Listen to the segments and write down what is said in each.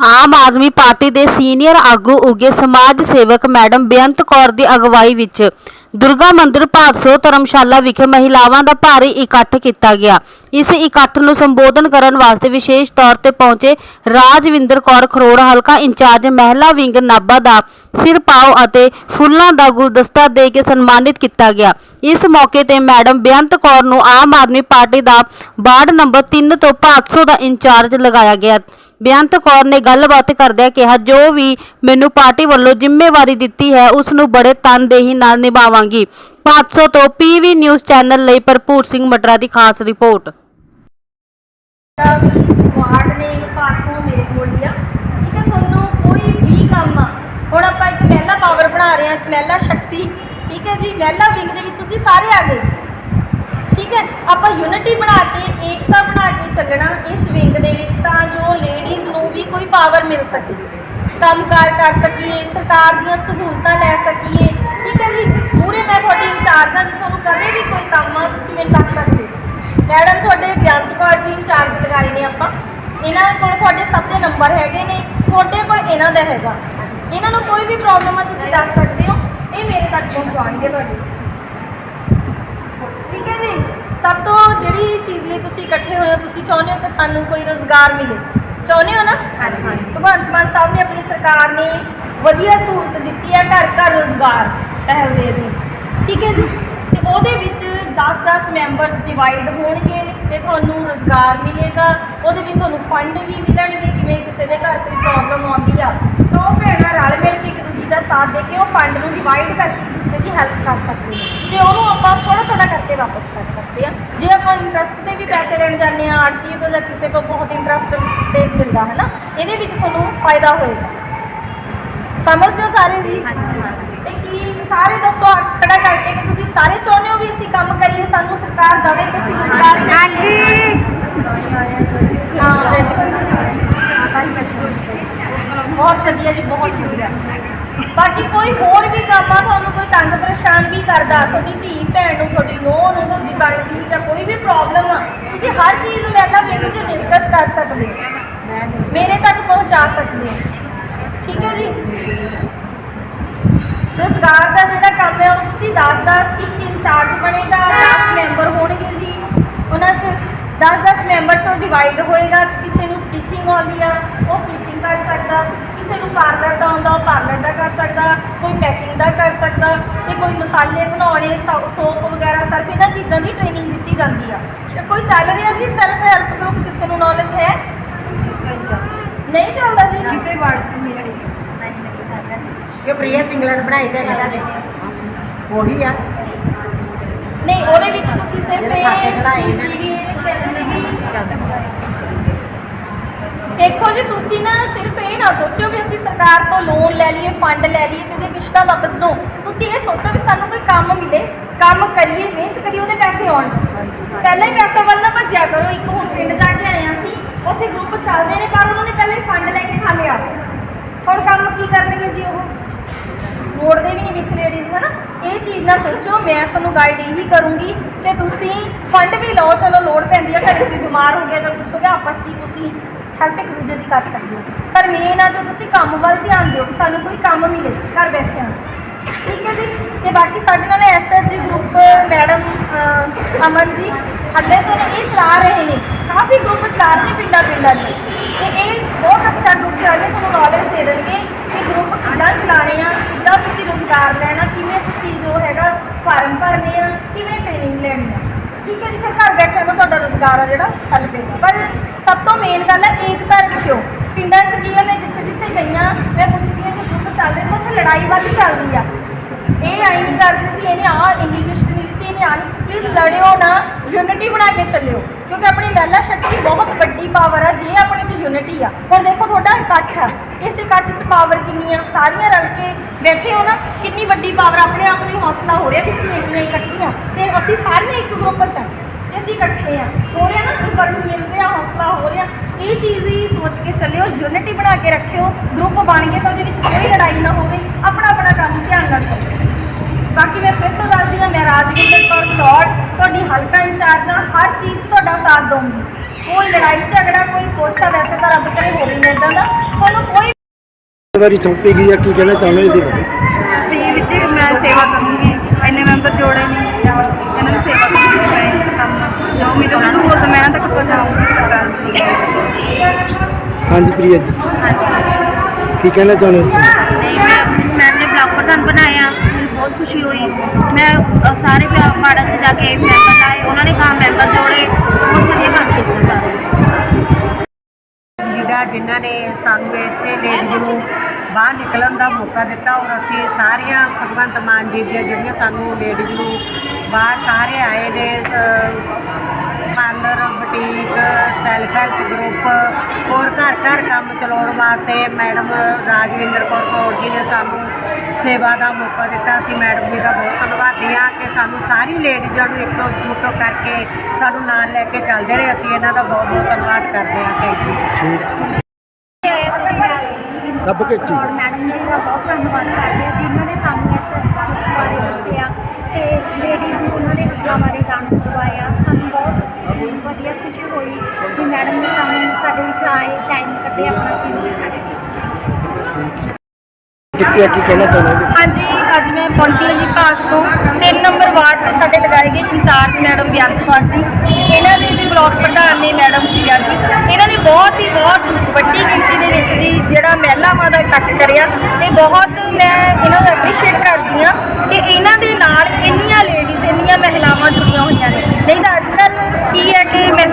ਆਮ Aadmi party ਦੇ senior ਆਗੂ ਉਗੇ ਸਮਾਜ ਸੇਵਕ ਮੈਡਮ ਬੇਅੰਤ ਕੌਰ ਦੀ ਅਗਵਾਈ ਵਿੱਚ ਦੁਰਗਾ ਮੰਦਿਰ ਭਾਦਸੋ ਧਰਮਸ਼ਾਲਾ ਵਿਖੇ ਮਹਿਲਾਵਾਂ ਦਾ ਭਾਰੀ ਇਕੱਠ ਕੀਤਾ ਗਿਆ। ਇਸ ਇਕੱਠ ਨੂੰ ਸੰਬੋਧਨ ਕਰਨ ਵਾਸਤੇ ਵਿਸ਼ੇਸ਼ ਤੌਰ ਤੇ ਪਹੁੰਚੇ ਰਾਜਵਿੰਦਰ ਕੌਰ ਖਰੋੜ, ਹਲਕਾ ਇੰਚਾਰਜ ਮਹਿਲਾ ਵਿੰਗ ਨਾਭਾ ਦਾ ਸਿਰ ਪਾਓ ਅਤੇ ਫੁੱਲਾਂ ਦਾ ਗੁਲਦਸਤਾ ਦੇ ਕੇ ਸਨਮਾਨਿਤ ਕੀਤਾ ਗਿਆ। ਇਸ ਮੌਕੇ ਤੇ ਮੈਡਮ ਬੇਅੰਤ ਕੌਰ ਨੂੰ ਆਮ ਆਦਮੀ ਪਾਰਟੀ ਦਾ ਵਾਰਡ ਨੰਬਰ 3 ਤੋਂ ਭਾਦਸੋ ਦਾ ਇੰਚਾਰਜ ਲਗਾਇਆ ਗਿਆ। ਬੇਅੰਤ ਕੌਰ ਨੇ ਗੱਲਬਾਤ ਕਰਦਿਆਂ ਕਿਹਾ, ਜੋ ਵੀ ਮੈਨੂੰ ਪਾਰਟੀ ਵੱਲੋਂ ਜ਼ਿੰਮੇਵਾਰੀ ਦਿੱਤੀ ਹੈ, ਉਸ ਨੂੰ ਬੜੇ ਤਨਦੇਹੀ ਨਾਲ ਨਿਭਾਵਾਂਗੀ। 500 ਤੋਂ ਪੀਵੀ ਨਿਊਜ਼ ਚੈਨਲ ਲਈ ਭਰਪੂਰ ਸਿੰਘ ਮਟਰਾ ਦੀ ਖਾਸ ਰਿਪੋਰਟ। ਵਾਰਡ ਨੇ ਪਾਸੋਂ ਮੇਰੇ ਕੋਲ ਹੀ ਆ ਠੀਕ ਹੈ, ਤੁਹਾਨੂੰ ਕੋਈ ਵੀ ਕੰਮ ਆ। ਹੁਣ ਆਪਾਂ ਇੱਕ ਮਹਿਲਾ ਪਾਵਰ ਬਣਾ ਰਹੇ ਹਾਂ, ਇੱਕ ਮਹਿਲਾ ਸ਼ਕਤੀ। ਠੀਕ ਹੈ ਜੀ, ਮਹਿਲਾ ਵਿੰਗ ਦੇ ਵਿੱਚ ਤੁਸੀਂ ਸਾਰੇ ਆ ਗਏ। ਠੀਕ ਹੈ? ਆਪਾਂ ਯੂਨਿਟੀ ਬਣਾ ਕੇ, ਏਕਤਾ ਬਣਾ ਕੇ ਚੱਲਣਾ ਇਸ ਵਿੰਗ ਦੇ ਵਿੱਚ ਤਾਂ ਜੋ ਲੇਡੀਜ਼ ਨੂੰ ਵੀ ਕੋਈ ਪਾਵਰ ਮਿਲ ਸਕੇ। ਕੰਮਕਾਰ ਕਰ ਸਕੀਏ, ਸਰਕਾਰ ਦੀਆਂ ਸਹੂਲਤਾਂ ਲੈ ਸਕੀਏ। ਠੀਕ ਹੈ ਜੀ? ਪੂਰੇ ਮੈਂ ਤੁਹਾਡੀ ਇੰਚਾਰਜ ਹਾਂ ਜੇ ਤੁਹਾਨੂੰ ਕਦੇ ਵੀ ਕੋਈ ਕੰਮ ਆ ਤੁਸੀਂ ਮੈਨੂੰ ਦੱਸ ਸਕਦੇ ਹੋ। ਮੈਡਮ ਤੁਹਾਡੇ ਬੇਅੰਤ ਕੌਰ ਜੀ ਇੰਚਾਰਜ ਲਗਾਏ ਨੇ ਆਪਾਂ। ਇਹਨਾਂ ਕੋਲ ਤੁਹਾਡੇ ਸਭ ਦੇ ਨੰਬਰ ਹੈਗੇ ਨੇ, ਤੁਹਾਡੇ ਕੋਲ ਇਹਨਾਂ ਦਾ ਹੈਗਾ। ਇਹਨਾਂ ਨੂੰ ਕੋਈ ਵੀ ਪ੍ਰੋਬਲਮ ਆ, ਤੁਸੀਂ ਦੱਸ ਸਕਦੇ ਹੋ। ਇਹ ਮੇਰੇ ਤੱਕ ਪਹੁੰਚਾਉਣਗੇ ਤੁਹਾਡੇ ਠੀਕ ਹੈ ਜੀ ਸਭ ਤੋਂ ਜਿਹੜੀ ਚੀਜ਼ ਲਈ ਤੁਸੀਂ ਇਕੱਠੇ ਹੋਏ ਹੋ ਤੁਸੀਂ ਚਾਹੁੰਦੇ ਹੋ ਕਿ ਸਾਨੂੰ ਕੋਈ ਰੋਜ਼ਗਾਰ ਮਿਲੇ? ਚਾਹੁੰਦੇ ਹੋ ਨਾ? ਹਾਂਜੀ ਭਗਵੰਤ ਮਾਨ ਸਾਹਿਬ ਨੇ ਆਪਣੀ ਸਰਕਾਰ ਨੇ ਵਧੀਆ ਸਹੂਲਤ ਦਿੱਤੀ ਹੈ ਘਰ ਘਰ ਰੋਜ਼ਗਾਰ ਪਹਿਲ ਦੇ ਦੀ ਠੀਕ ਹੈ ਜੀ? ਤੇ ਉਹਦੇ ਵਿੱਚ 10-10 ਮੈਂਬਰਸ ਡਿਵਾਈਡ ਹੋਣਗੇ ਤੇ ਤੁਹਾਨੂੰ ਰੋਜ਼ਗਾਰ ਮਿਲੇਗਾ। ਉਹਦੇ ਵਿੱਚ ਤੁਹਾਨੂੰ ਫੰਡ ਵੀ ਮਿਲਣਗੇ ਕਿਵੇਂ ਕਿਸੇ ਦੇ ਘਰ ਕੋਈ ਪ੍ਰੋਬਲਮ ਆਉਂਦੀ ਆ ਤਾਂ ਉਹ ਭੈਣਾਂ ਰਲ ਮਿਲ ਕੇ ਇੱਕ ਦੂਜੀ ਦਾ ਸਾਥ ਦੇ ਕੇ ਉਹ ਫੰਡ ਨੂੰ ਡਿਵਾਈਡ ਕਰਕੇ ਦੀ ਹੈਲਪ ਕਰ ਸਕਦੇ ਹਾਂ। ਤੇ ਉਹਨੂੰ ਆਪਾਂ ਥੋੜਾ ਥੋੜਾ ਕਰਕੇ ਵਾਪਸ ਕਰ ਸਕਦੇ ਹਾਂ। ਜੇ ਆਪਾਂ ਇੰਟਰਸਟ ਤੇ ਵੀ ਪੈਸੇ ਲੈਣ ਜਾਂਦੇ ਆ ਆੜਤੀ ਤੋਂ ਜਾਂ ਕਿਸੇ ਤੋਂ ਬਹੁਤ ਇੰਟਰਸਟ ਤੇ ਮਿਲਦਾ ਹੈ ਨਾ ਇਹਦੇ ਵਿੱਚ ਤੁਹਾਨੂੰ ਫਾਇਦਾ ਹੋਏਗਾ। ਸਮਝਦੇ ਹੋ ਸਾਰੇ ਜੀ? ਤੇ ਕੀ ਸਾਰੇ ਦੱਸੋ ਹੱਥ ਖੜਾ ਕਰਕੇ ਕਿ ਤੁਸੀਂ ਸਾਰੇ ਚਾਹੁੰਦੇ ਹੋ ਵੀ ਅਸੀਂ ਕੰਮ ਕਰੀਏ ਸਾਨੂੰ ਸਰਕਾਰ ਦਵੇ ਕਿ ਅਸੀਂ ਰੁਜ਼ਗਾਰ ਹਾਂਜੀ। ਬਹੁਤ ਵਧੀਆ ਜੀ ਬਹੁਤ ਵਧੀਆ। ਬਾਕੀ ਕੋਈ ਹੋਰ ਵੀ ਕੰਮ ਆ ਤੁਹਾਨੂੰ ਕੋਈ ਤੰਗ ਪਰੇਸ਼ਾਨ ਵੀ ਕਰਦਾ, ਤੁਹਾਡੀ ਧੀ, ਭੈਣ ਨੂੰ, ਤੁਹਾਡੀ ਨੂੰਹ ਨੂੰ, ਤੁਹਾਡੀ ਬਣਦੀ ਜਾਂ ਕੋਈ ਵੀ ਪ੍ਰੋਬਲਮ ਆ, ਤੁਸੀਂ ਹਰ ਚੀਜ਼ ਮਹਿਲਾ ਵਿੰਗ 'ਚ ਡਿਸਕਸ ਕਰ ਸਕਦੇ ਹੋ। ਮੇਰੇ ਤੱਕ ਪਹੁੰਚਾ ਸਕਦੇ ਹੋ। ਠੀਕ ਹੈ ਜੀ? ਰੋਜ਼ਗਾਰ ਦਾ ਜਿਹੜਾ ਕੰਮ ਹੈ, ਉਹ ਤੁਸੀਂ 10-10 ਇੱਕ ਇੰਚਾਰਜ ਬਣੇਗਾ 10 ਮੈਂਬਰ ਹੋਣਗੇ ਜੀ ਉਹਨਾਂ 'ਚ। 10-10 ਮੈਂਬਰ ਚੋਂ ਡਿਵਾਈਡ ਹੋਏਗਾ, ਕਿਸੇ ਨੂੰ ਸਟਿਚਿੰਗ ਆਉਂਦੀ ਆ, ਉਹ ਸਟਿਚਿੰਗ ਕਰ ਸਕਦਾ। ਪਾਰਲਰ ਦਾ ਆਉਂਦਾ ਉਹ ਪਾਰਲਰ ਦਾ ਕਰ ਸਕਦਾ ਕੋਈ ਪੈਕਿੰਗ ਦਾ ਕਰ ਸਕਦਾ ਤੇ ਕੋਈ ਮਸਾਲੇ ਬਣਾਉਣੇ ਸੋਪ ਵਗੈਰਾ ਸਰਫ ਇਹਨਾਂ ਚੀਜ਼ਾਂ ਦੀ ਟ੍ਰੇਨਿੰਗ ਦਿੱਤੀ ਜਾਂਦੀ ਆ। ਤੇ ਕੋਈ ਚੱਲ ਰਿਹਾ ਜੀ ਸੈਲਫ ਹੈਲਪ ਗਰੁੱਪ ਕਿਸੇ ਨੂੰ ਨੌਲੇਜ ਹੈ? ਨਹੀਂ ਚੱਲਦਾ ਜੀ। ਕਿਸੇ ਵਾਰਡ ਚ ਨਹੀਂ ਨਹੀਂ ਹੈਗਾ ਜੀ ਜੋ ਪ੍ਰਿਆ ਸਿੰਗਲਰ ਬਣਾਈ ਤੇ ਇਹਨਾਂ ਦੇ ਉਹੀ ਆ। ਨਹੀਂ ਉਹਦੇ ਵਿੱਚ ਤੁਸੀਂ ਸਿਰਫ ਇਹ ਨੇ। CCDH ਕਹਿੰਦੇ ਵੀ ਦੇਖੋ ਜੀ, ਤੁਸੀਂ ਨਾ ਸਿਰਫ ਇਹ ਨਾ ਸੋਚੋ ਵੀ ਅਸੀਂ ਸਰਕਾਰ ਤੋਂ ਲੋਨ ਲੈ ਲਈਏ ਫੰਡ ਲੈ ਲਈਏ ਤੇ ਉਹਦੇ ਕਿਸ਼ਤਾਂ ਵਾਪਸ ਦੋ ਤੁਸੀਂ ਇਹ ਸੋਚੋ ਵੀ ਸਾਨੂੰ ਕੋਈ ਕੰਮ ਮਿਲੇ, ਕੰਮ ਕਰੀਏ, ਮਿਹਨਤ ਕਰੀਏ, ਉਹਦੇ ਪੈਸੇ ਆਉਣ। ਪਹਿਲਾਂ ਹੀ ਪੈਸੇ ਵੱਲ ਨਾ ਭੱਜਿਆ ਕਰੋ, ਇੱਕ ਹੁਣ ਪਿੰਡ ਜਾ ਕੇ ਆਏ ਹਾਂ ਅਸੀਂ, ਉੱਥੇ ਗਰੁੱਪ ਚੱਲਦੇ ਨੇ, ਪਰ ਉਹਨਾਂ ਨੇ ਪਹਿਲਾਂ ਹੀ ਫੰਡ ਲੈ ਕੇ ਖਾ ਲਿਆ। ਹੁਣ ਕੰਮ ਕੀ ਕਰਨਗੇ ਜੀ ਉਹ? ਮੋੜਦੇ ਵੀ ਨਹੀਂ ਵਿੱਚ ਲੇਡੀਜ਼ ਹੈ ਨਾ ਇਹ ਚੀਜ਼ ਨਾ ਸੋਚੋ ਮੈਂ ਤੁਹਾਨੂੰ ਗਾਈਡ ਇਹੀ ਕਰੂੰਗੀ ਕਿ ਤੁਸੀਂ ਫੰਡ ਵੀ ਲਓ, ਚਲੋ ਲੋੜ ਪੈਂਦੀ ਹੈ ਘਰੇ ਕੋਈ ਬਿਮਾਰ ਹੋ ਗਿਆ ਜਾਂ ਕੁਛ ਹੋ ਗਿਆ ਆਪਸ 'ਚ ਹੀ ਤੁਸੀਂ ਹੈਲਪ ਇੱਕ ਦੂਜੇ ਦੀ ਕਰ ਸਕਦੇ ਹੋ। ਪਰ ਮੇਨ ਆ ਜੋ ਤੁਸੀਂ ਕੰਮ ਵੱਲ ਧਿਆਨ ਦਿਓ ਕਿ ਸਾਨੂੰ ਕੋਈ ਕੰਮ ਮਿਲੇ ਘਰ ਬੈਠਿਆਂ ਠੀਕ ਹੈ ਜੀ? ਤੇ ਬਾਕੀ ਸਾਡੇ ਨਾਲ SHG group madam Aman ji, ਹੱਲੇ ਤੋਂ ਇਹ ਚਲਾ ਰਹੇ ਨੇ। ਕਾਫੀ ਗਰੁੱਪ ਚਲਾ ਰਹੇ ਨੇ ਪਿੰਡਾਂ ਪਿੰਡਾਂ 'ਚ। ਤੇ ਇਹ ਬਹੁਤ ਅੱਛਾ ਗਰੁੱਪ ਚੱਲ ਰਿਹਾ ਤੁਹਾਨੂੰ ਨੌਲੇਜ ਦੇ ਦੇਣਗੇ ਕਿ ਗਰੁੱਪ ਕਿੱਦਾਂ ਚਲਾਣੇ ਆ, ਕਿੱਦਾਂ ਤੁਸੀਂ ਰੋਜ਼ਗਾਰ ਲੈਣਾ, ਕਿਵੇਂ ਤੁਸੀਂ ਜੋ ਹੈਗਾ ਫਾਰਮ ਭਰਨੇ ਆ, ਕਿਵੇਂ ਟ੍ਰੇਨਿੰਗ ਲੈਣੀ ਆ। ਠੀਕ ਹੈ ਜੀ? ਫਿਰ ਘਰ ਬੈਠੇ ਨੂੰ ਤੁਹਾਡਾ ਰੋਜ਼ਗਾਰ ਆ ਜਿਹੜਾ, ਚੱਲ ਪਏਗਾ। ਪਰ ਸਭ ਤੋਂ ਮੇਨ ਗੱਲ ਹੈ ਏਕਤਾ ਰੱਖਿਓ। ਪਿੰਡਾਂ 'ਚ ਕੀ ਹੈ, ਮੈਂ ਜਿੱਥੇ ਜਿੱਥੇ ਗਈਆਂ, ਮੈਂ ਪੁੱਛਦੀ ਹਾਂ ਜੇ ਗਰੁੱਪ ਚੱਲਦੇ ਨੇ ਉੱਥੇ ਲੜਾਈ ਵੱਧ ਚੱਲਦੀ ਆ। ਇਹ ਆਈ ਨਹੀਂ ਕਰਦੇ ਸੀ, ਇਹਨੇ ਆ ਇੰਨੀ ਕਿਸ਼ਤ ਨਹੀਂ ਦਿੱਤੀ ਇਹਨੇ ਆ ਨਹੀਂ ਪਲੀਜ਼ ਲੜਿਓ ਨਾ ਯੂਨਿਟੀ ਬਣਾ ਕੇ ਚੱਲਿਓ। ਕਿਉਂਕਿ ਆਪਣੀ ਮਹਿਲਾ ਸ਼ਕਤੀ ਬਹੁਤ ਵੱਡੀ ਪਾਵਰ ਆ, ਜੇ ਆਪਣੇ 'ਚ ਯੂਨਿਟੀ ਆ। ਹੁਣ ਦੇਖੋ ਤੁਹਾਡਾ ਇਕੱਠ ਆ। ਇਸ ਇਕੱਠ 'ਚ ਪਾਵਰ ਕਿੰਨੀ ਆ? ਸਾਰੀਆਂ ਰਲ ਕੇ ਬੈਠੇ ਹੋ ਨਾ, ਕਿੰਨੀ ਵੱਡੀ ਪਾਵਰ ਆਪਣੇ ਆਪ ਨੂੰ ਹੌਸਲਾ ਹੋ ਰਿਹਾ ਵੀ ਅਸੀਂ ਇੰਨੀਆਂ ਇਕੱਠੀਆਂ। ਤੇ ਅਸੀਂ ਸਾਰੀਆਂ ਇੱਕ ਗਰੁੱਪ 'ਚ ਆ। ਤੇ ਅਸੀਂ ਇਕੱਠੇ ਆ। ਹੋ ਰਿਹਾ ਨਾ ਇੰਪਲਸ ਮਿਲ ਰਿਹਾ ਹੌਸਲਾ ਹੋ ਰਿਹਾ। ਇਹ ਚੀਜ਼ ਹੀ ਸੋਚ ਕੇ ਚੱਲਿਓ ਯੂਨਿਟੀ ਬਣਾ ਕੇ ਰੱਖਿਓ। ਗਰੁੱਪ ਬਣ ਗਏ ਤਾਂ ਉਹਦੇ ਵਿੱਚ ਕੋਈ ਲੜਾਈ ਨਾ ਹੋਵੇ। ਆਪਣਾ ਆਪਣਾ ਕੰਮ ਧਿਆਨ ਨਾਲ ਕਰੋ। ਬਾਕੀ ਮੈਂ ਫਿਰ ਤੋਂ ਦੱਸਦੀ ਹਾਂ, ਮੈਂ ਰਾਜਵਿੰਦਰ ਕੌਰ ਫਰੋਡ ਤੁਹਾਡੀ ਹਲਕਾ ਇੰਚਾਰਜ ਹਾਂ। ਹਰ ਚੀਜ਼ 'ਚ ਤੁਹਾਡਾ ਸਾਥ ਦਊਂਗੀ। ਕੋਈ ਲੜਾਈ, ਝਗੜਾ, ਕੋਈ ਕੁਛ ਵੈਸੇ ਤਾਂ ਰੱਬ ਕਰੇ ਹੋਵੇ ਨਹੀਂ ਇਦਾਂ ਦਾ। ਤੁਹਾਨੂੰ ਕੋਈ ਵਾਰੀ ਸੌਂਪੀ ਗਈ ਹੈ ਕੀ ਕਹਿਣਾ ਚਾਹੁੰਦੇ ਇਹਦੇ ਬਾਰੇ ਅਸੀਂ ਵੀ ਤੇ ਮੈਂ ਸੇਵਾ ਕਰੂੰਗੀ ਇੰਨੇ ਮੈਂਬਰ ਜੋੜੇ ਨੇ ਇਹਨਾਂ ਦੀ ਸੇਵਾ ਕਰੂੰਗੀ ਮੈਂ ਕੰਮ ਜੋ ਮਿਲੂਗੀ ਸਹੂਲਤ ਮੈਂ ਇਹਨਾਂ ਤੱਕ ਪਹੁੰਚਾਉਂਗੀ ਸਰਕਾਰ ਨੂੰ ਹਾਂਜੀ ਪ੍ਰਿਆ ਜੀ। ਕੀ ਕਹਿਣਾ ਚਾਹੁੰਦੇ ਤੁਸੀਂ? ਨਹੀਂ ਮੈਂ ਮੈਮ ਨੇ ਬਲਾਕ ਪ੍ਰਧਾਨ ਬਣਾਇਆ ਮੈਨੂੰ ਬਹੁਤ ਖੁਸ਼ੀ ਹੋਈ। ਮੈਂ ਅ, ਸਾਰੇ ਪਿਆ- ਵਾਰਡਾਂ 'ਚ ਜਾ ਕੇ ਮੈਂਬਰ ਲਾਏ ਉਹਨਾਂ ਨੇ ਕਹਾ ਮੈਂਬਰ ਜੋੜੇ। ਬਹੁਤ ਵਧੀਆ ਕੰਮ ਕੀਤਾ ਸਾਰੇ। ਜਿਹਦਾ ਜਿਨ੍ਹਾਂ ਨੇ ਸਾਨੂੰ ਇੱਥੇ ਲੇਡੀਜ਼ ਨੂੰ ਬਾਹਰ ਨਿਕਲਣ ਦਾ ਮੌਕਾ ਦਿੱਤਾ ਔਰ ਅਸੀਂ ਸਾਰੀਆਂ ਭਗਵੰਤ ਮਾਨ ਜੀ ਦੀਆਂ ਜਿਹੜੀਆਂ ਸਾਨੂੰ ਲੇਡੀਜ਼ ਨੂੰ ਬਾਹਰ ਸਾਰੇ ਆਏ ਨੇ parlour boutique self help group ਹੋਰ ਘਰ ਘਰ ਕੰਮ ਚਲਾਉਣ ਵਾਸਤੇ ਮੈਡਮ ਰਾਜਵਿੰਦਰ ਕੌਰ ਕੌਰ ਜੀ ਨੇ ਸਾਨੂੰ ਸੇਵਾ ਦਾ ਮੌਕਾ ਦਿੱਤਾ। ਅਸੀਂ ਮੈਡਮ ਜੀ ਦਾ ਬਹੁਤ ਧੰਨਵਾਦੀ ਹਾਂ ਕਿ ਸਾਨੂੰ ਸਾਰੀ ਲੇਡੀਜ਼ਾਂ ਨੂੰ ਇੱਕ ਜੁੱਟ ਕਰਕੇ ਸਾਨੂੰ ਨਾਲ ਲੈ ਕੇ ਚੱਲਦੇ ਨੇ ਅਸੀਂ ਇਹਨਾਂ ਦਾ ਬਹੁਤ ਬਹੁਤ ਧੰਨਵਾਦ ਕਰਦੇ ਹਾਂ। ਥੈਂਕ ਯੂ ਠੀਕ। ਦੱਬ ਕੇ ਚੀ ਮੈਡਮ ਜੀ ਦਾ ਬਹੁਤ ਧੰਨਵਾਦ ਕਰਦੇ ਹਾਂ। ਜਿਨ੍ਹਾਂ ਨੇ ਸਾਨੂੰ ਇਸ ਇਸ ਬਾਰੇ ਦੱਸਿਆ ਤੇ ਲੇਡੀਜ਼ ਨੂੰ ਉਹਨਾਂ ਦੇ ਹੱਕਾਂ ਬਾਰੇ ਜਾਣੂ ਕਰਵਾਇਆ। ਸਾਨੂੰ ਬਹੁਤ ਵਧੀਆ ਖੁਸ਼ੀ ਹੋਈ ਕਿ ਮੈਡਮ ਨੇ ਸਾਨੂੰ ਸਾਡੇ ਵਿੱਚ ਆਏ ਟਾਈਮ ਕੱਢੇ ਆਪਣਾ ਕੀਮਤੀ ਸਾਡੇ ਲਈ ਕਿੱਥੇ ਕੀ ਕਹਿਣਾ ਚਾਹੁੰਦੇ ਇਹਦੇ ਹਾਂਜੀ ਅੱਜ ਮੈਂ ਪਹੁੰਚੀ ਹਾਂ ਜੀ ਪਾਸੋਂ ਤਿੰਨ ਨੰਬਰ ਵਾਰਡ ਤੇ ਸਾਡੇ ਲਗਾਏ ਗਏ ਇੰਚਾਰਜ ਮੈਡਮ ਬਿਆੰਤ ਕੌਰ ਜੀ। ਇਹਨਾਂ ਦੇ ਜੀ ਬਲਾਕ ਪ੍ਰਧਾਨ ਨੇ ਮੈਡਮ ਪ੍ਰਿਆ ਜੀ। ਇਹਨਾਂ ਨੇ ਬਹੁਤ ਹੀ ਬਹੁਤ ਵੱਡੀ ਗਿਣਤੀ ਦੇ ਵਿੱਚ ਜੀ ਜਿਹੜਾ ਮਹਿਲਾਵਾਂ ਦਾ ਇਕੱਠ ਕਰਿਆ। ਤੇ ਬਹੁਤ ਮੈਂ ਇਹਨਾਂ ਦਾ ਐਪਰੀਸ਼ੀਏਟ ਕਰਦੀ ਹਾਂ ਕਿ ਇਹਨਾਂ ਦੇ ਨਾਲ ਇੰਨੀਆਂ ਲੇਡੀਜ਼ ਇੰਨੀਆਂ ਮਹਿਲਾਵਾਂ ਜੁੜੀਆਂ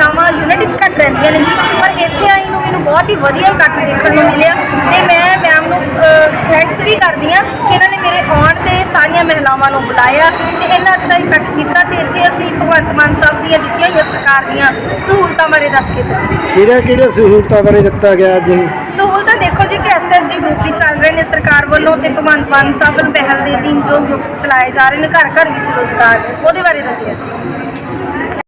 ਹੈ ਕਿ ਮਹਿਲਾਵਾਂ ਯੂਨਿਟ 'ਚ ਘੱਟ ਰਹਿੰਦੀਆਂ ਨੇ ਜੀ। ਪਰ ਇੱਥੇ ਆਈ ਨੂੰ ਮੈਨੂੰ ਬਹੁਤ ਹੀ ਵਧੀਆ ਇਕੱਠ ਦੇਖਣ ਨੂੰ ਮਿਲਿਆ ਤੇ ਮੈਂ ਮੈਮ ਨੂੰ ਥੈਂਕਸ ਵੀ ਕਰਦੀ ਹਾਂ ਕਿ ਇਹਨਾਂ ਨੇ ਮੇਰੇ ਆਉਣ ਤੇ ਸਾਰੀਆਂ ਮਹਿਲਾਵਾਂ ਨੂੰ ਬੁਲਾਇਆ ਤੇ ਇੰਨਾ ਅੱਛਾ ਇਕੱਠ ਕੀਤਾ ਤੇ ਇੱਥੇ ਅਸੀਂ ਭਗਵੰਤ ਮਾਨ ਸਾਹਿਬ ਦੀਆਂ ਦਿੱਤੀਆਂ ਹੋਈਆਂ ਸਰਕਾਰ ਦੀਆਂ ਸਹੂਲਤਾਂ ਬਾਰੇ ਦੱਸ ਕੇ ਚੱਲੇ। ਕਿਹੜੀਆਂ ਕਿਹੜੀਆਂ ਸਹੂਲਤਾਂ ਬਾਰੇ ਦਿੱਤਾ ਗਿਆ ਅੱਜ? ਸਹੂਲਤਾਂ ਦੇਖੋ ਜੀ ਕਿ ਐਸਐਸਜੀ ਗਰੁੱਪ ਹੀ ਚੱਲ ਰਹੇ ਨੇ ਸਰਕਾਰ ਵੱਲੋਂ ਤੇ ਭਗਵੰਤ ਮਾਨ ਸਾਹਿਬ ਵੱਲੋਂ ਪਹਿਲ ਦੇ ਦਿਨ ਜੋ ਗਰੁੱਪਸ ਚਲਾਏ ਜਾ ਰਹੇ ਨੇ ਘਰ ਘਰ ਵਿੱਚ ਰੋਜ਼ਗਾਰ ਉਹਦੇ ਬਾਰੇ ਦੱਸਿਆ ਜੀ